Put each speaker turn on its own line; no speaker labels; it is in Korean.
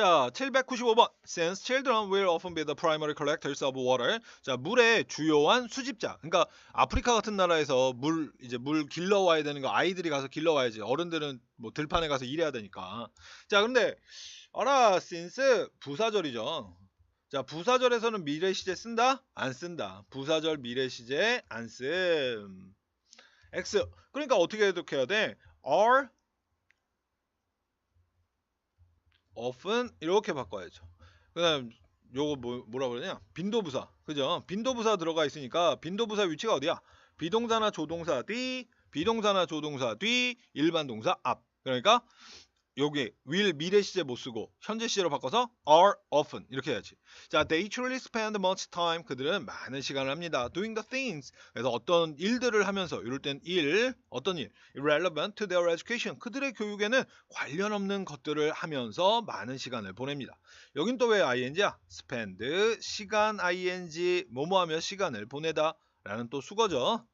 자, 795번. Since children will often be the primary collectors of water. 자, 물의 주요한 수집자. 그러니까 아프리카 같은 나라에서 물 이제 물 길러 와야 되는 거 아이들이 가서 길러 와야지. 어른들은 뭐 들판에 가서 일해야 되니까. 자, 근데 알아, since 부사절이죠. 자, 부사절에서는 미래 시제 쓴다? 안 쓴다. 부사절 미래 시제 안 씀. X. 그러니까 어떻게 해석해야 돼? are often 이렇게 바꿔야죠. 그 다음 요거 뭐, 뭐라 그러냐? 빈도부사. 그죠? 빈도부사 들어가 있으니까 빈도부사 위치가 어디야? 비동사나 조동사 뒤, 비동사나 조동사 뒤, 일반 동사 앞. 그러니까 여기 will 미래 시제 못 쓰고 현재 시제로 바꿔서 are often 이렇게 해야지. 자, they truly spend much time. 그들은 많은 시간을 합니다. doing the things. 그래서 어떤 일들을 하면서 이럴 땐 일, 어떤 일, relevant to their education. 그들의 교육에는 관련 없는 것들을 하면서 많은 시간을 보냅니다. 여긴 또 왜 ing야? spend 시간 ing 뭐뭐 하며 시간을 보내다 라는 또 수거죠.